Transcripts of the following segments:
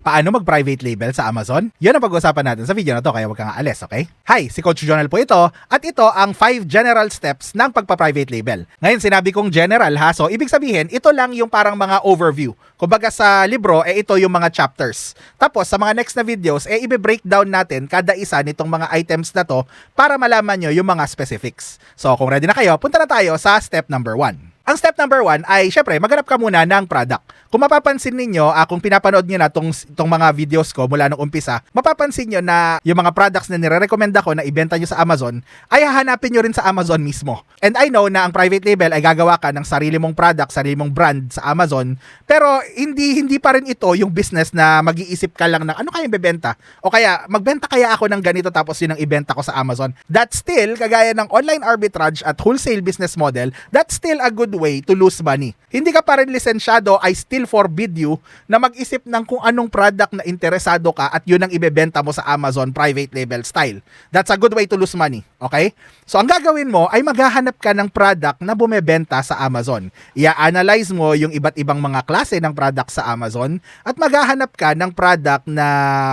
Paano mag-private label sa Amazon? Yun ang pag-uusapan natin sa video na to, kaya huwag kang aalis, okay? Hi, si Coach Jonal po ito, at ito ang 5 general steps ng pagpa-private label. Ngayon, sinabi kong general ha, so ibig sabihin, ito lang yung parang mga overview. Kumbaga sa libro, eh ito yung mga chapters. Tapos, sa mga next na videos, eh ibe-breakdown natin kada isa nitong mga items na to para malaman nyo yung mga specifics. So, kung ready na kayo, punta na tayo sa step number 1. Ang step number one ay, syempre, maghanap ka muna ng product. Kung mapapansin ninyo, ah, kung pinapanood nyo na tong, tong mga videos ko mula nung umpisa, mapapansin nyo na yung mga products na nire-recommend ako na ibenta nyo sa Amazon, ay hahanapin nyo rin sa Amazon mismo. And I know na ang private label ay gagawa ka ng sarili mong product, sarili mong brand sa Amazon, pero hindi hindi pa rin ito yung business na mag-iisip ka lang ng ano kayang bebenta. O kaya, magbenta kaya ako ng ganito tapos yun ang ibenta ko sa Amazon. That's still, kagaya ng online arbitrage at wholesale business model, that's still a good way to lose money. Hindi ka pa rin lisensyado, I still forbid you na mag-isip ng kung anong product na interesado ka at yun ang ibebenta mo sa Amazon private label style. That's a good way to lose money. Okay? So ang gagawin mo ay maghahanap ka ng product na bumebenta sa Amazon. Ia-analyze mo yung iba't ibang mga klase ng product sa Amazon at maghahanap ka ng product na,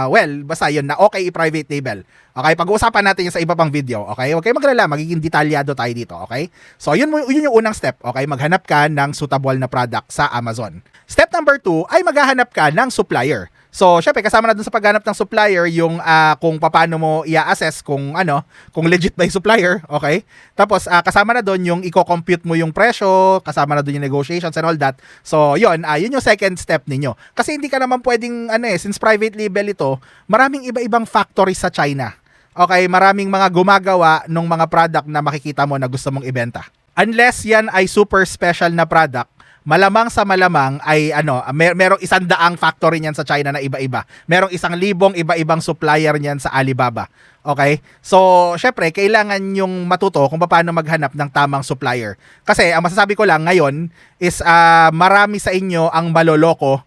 well, basta yun na okay i-private label. Okay, pag-uusapan natin yun sa iba pang video, okay? Huwag kayong maglala, magiging detalyado tayo dito, okay? So, yun, yun yung unang step, okay? Maghanap ka ng suitable na product sa Amazon. Step number two ay maghahanap ka ng supplier. So, syempre, kasama na dun sa paghanap ng supplier yung ah, kung paano mo i-assess kung ano, kung legit ba yung supplier, okay? Tapos, ah, kasama na dun yung i-compute mo yung presyo, kasama na dun yung negotiations and all that. So, yun, ah, yun yung second step ninyo. Kasi hindi ka naman pwedeng, ano eh, since private label ito, maraming iba-ibang factories sa China. Okay, maraming mga gumagawa ng mga product na makikita mo na gusto mong ibenta. Unless yan ay super special na product, malamang sa malamang ay ano, mer merong isang daang factory niyan sa China na iba-iba. Merong isang libong iba-ibang supplier niyan sa Alibaba. Okay? So, syempre, kailangan yung matuto kung paano maghanap ng tamang supplier. Kasi, ang masasabi ko lang ngayon is ah, marami sa inyo ang maloloko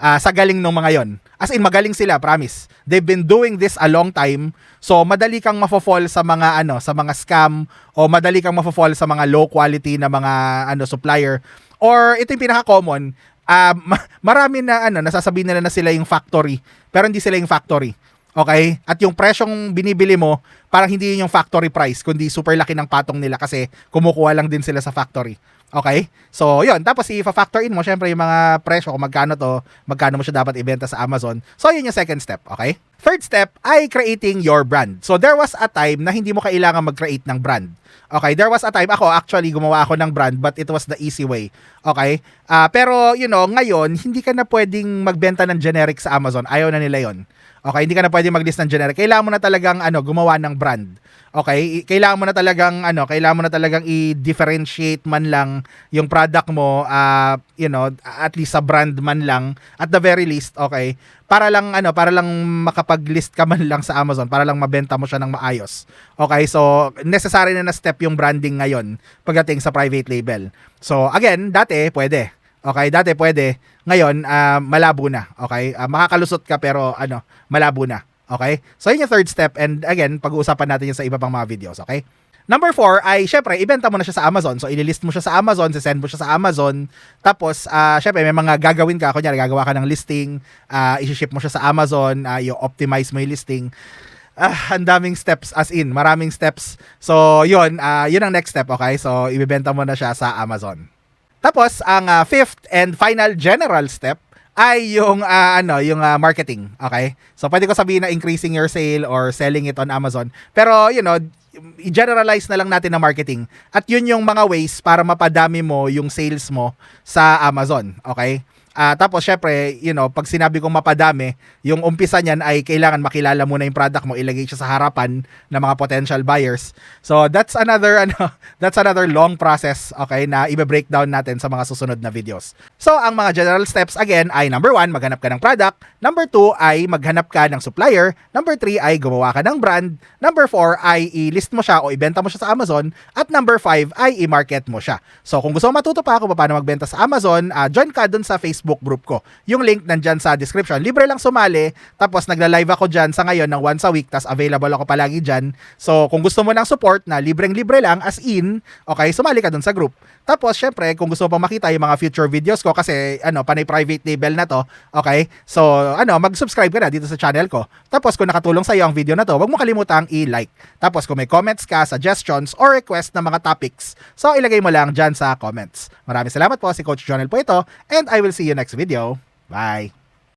ah, sa galing ng mga yon. As in, magaling sila, promise. They've been doing this a long time. So, madali kang mafo-fall sa mga ano, sa mga scam o madali kang mafo-fall sa mga low quality na mga ano supplier. Or ito yung pinaka-common, ma- marami na ano, nasasabihin nila na sila yung factory, pero hindi sila yung factory. Okay? At yung presyong binibili mo, parang hindi yun yung factory price, kundi super laki ng patong nila kasi kumukuha lang din sila sa factory. Okay? So, yun. Tapos, i-factor in mo, syempre, yung mga presyo, kung magkano to, magkano mo siya dapat ibenta sa Amazon. So, yun yung second step. Okay? Third step ay creating your brand. So, there was a time na hindi mo kailangan mag-create ng brand. Okay, there was a time ako actually gumawa ako ng brand but it was the easy way. Okay? Ah, pero you know, ngayon hindi ka na pwedeng magbenta ng generic sa Amazon. Ayaw na nila 'yon. Okay, hindi ka na pwedeng mag-list ng generic. Kailangan mo na talagang ano, gumawa ng brand. Okay? Kailangan mo na talagang ano, kailangan mo na talagang i-differentiate man lang yung product mo ah, you know, at least sa brand man lang at the very least, okay? Para lang ano, para lang makapag-list ka man lang sa Amazon, para lang mabenta mo siya ng maayos. Okay? So, necessary na na step yung branding ngayon pagdating sa private label. So, again, dati pwede. Okay, dati pwede. Ngayon, ah, malabo na. Okay? Ah, makakalusot ka pero ano, malabo na. Okay? So, yun yung third step. And again, pag-uusapan natin yun sa iba pang mga videos. Okay? Number four ay, syempre, ibenta mo na siya sa Amazon. So, ililist mo siya sa Amazon, send mo siya sa Amazon. Tapos, ah, syempre, may mga gagawin ka. Kunyari, gagawa ka ng listing, ah, isi-ship mo siya sa Amazon, ah, i-optimize mo yung listing. Ah, ang daming steps as in, maraming steps. So, yun, ah, yun ang next step, okay? So, ibebenta mo na siya sa Amazon. Tapos ang ah, fifth and final general step ay yung ah, ano, yung ah, marketing, okay? So pwede ko sabihin na increasing your sale or selling it on Amazon. Pero you know, i-generalize na lang natin ang marketing. At yun yung mga ways para mapadami mo yung sales mo sa Amazon, okay? Ah, tapos syempre, you know, pag sinabi kong mapadami, yung umpisa niyan ay kailangan makilala mo na yung product mo, ilagay siya sa harapan ng mga potential buyers. So that's another ano, that's another long process, okay, na ibe-breakdown natin sa mga susunod na videos. So ang mga general steps again ay number one, maghanap ka ng product. Number two ay maghanap ka ng supplier. Number three ay gumawa ka ng brand. Number four ay i-list mo siya o ibenta mo siya sa Amazon. At number five ay i-market mo siya. So kung gusto mo matuto pa kung paano magbenta sa Amazon, ah, join ka dun sa Facebook Facebook group ko. Yung link nandyan sa description. Libre lang sumali, tapos nagla-live ako dyan sa ngayon ng once a week, tas available ako palagi dyan. So, kung gusto mo ng support na libreng-libre lang, as in, okay, sumali ka dun sa group. Tapos, syempre, kung gusto mo pa makita yung mga future videos ko, kasi, ano, panay private label na to, okay? So, ano, mag-subscribe ka na dito sa channel ko. Tapos, kung nakatulong sa'yo ang video na to, huwag mo kalimutang i-like. Tapos, kung may comments ka, suggestions, or request na mga topics, so, ilagay mo lang dyan sa comments. Maraming salamat po, si Coach Jonel po ito, and I will see you next video. Bye!